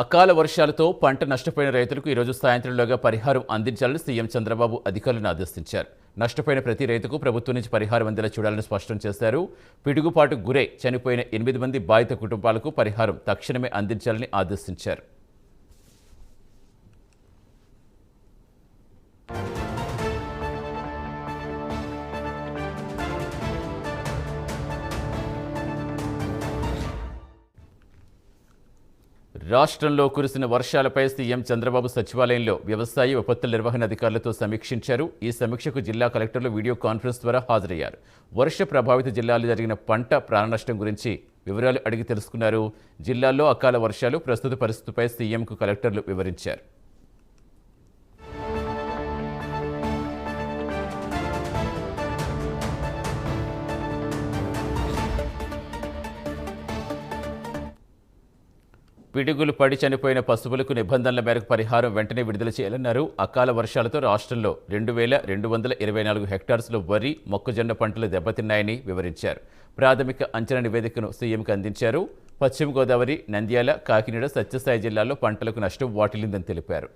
అకాల వర్షాలతో పంట నష్టపోయిన రైతులకు ఈరోజు సాయంత్రంలోగా పరిహారం అందించాలని సీఎం చంద్రబాబు అధికారులను ఆదేశించారు. నష్టపోయిన ప్రతి రైతుకు ప్రభుత్వం నుంచి పరిహారం అందేలా చూడాలని స్పష్టం చేశారు. పిడుగుపాటు గురై చనిపోయిన ఎనిమిది మంది బాధిత కుటుంబాలకు పరిహారం తక్షణమే అందించాలని ఆదేశించారు. రాష్ట్రంలో కురిసిన వర్షాలపై సీఎం చంద్రబాబు సచివాలయంలో వ్యవసాయ విపత్తుల నిర్వహణ అధికారులతో సమీక్షించారు. ఈ సమీక్షకు జిల్లా కలెక్టర్లు వీడియో కాన్ఫరెన్స్ ద్వారా హాజరయ్యారు. వర్ష ప్రభావిత జిల్లాలో జరిగిన పంట ప్రాణనష్టం గురించి వివరాలు అడిగి తెలుసుకున్నారు. జిల్లాల్లో అకాల వర్షాలు ప్రస్తుత పరిస్థితిపై సీఎంకు కలెక్టర్లు వివరించారు. పిడుగులు పడి చనిపోయిన పశువులకు నిబంధనల మేరకు పరిహారం వెంటనే విడుదల చేయాలన్నారు. అకాల వర్షాలతో రాష్ట్రంలో రెండు వేల రెండు వందల ఇరవై నాలుగు హెక్టార్స్లో వరి మొక్కజొన్న పంటలు దెబ్బతిన్నాయని వివరించారు. ప్రాథమిక అంచనా నివేదికను సీఎంకి అందించారు. పశ్చిమ గోదావరి నంద్యాల కాకినాడ సత్యసాయి జిల్లాల్లో పంటలకు నష్టం వాటిల్లిందని తెలిపారు.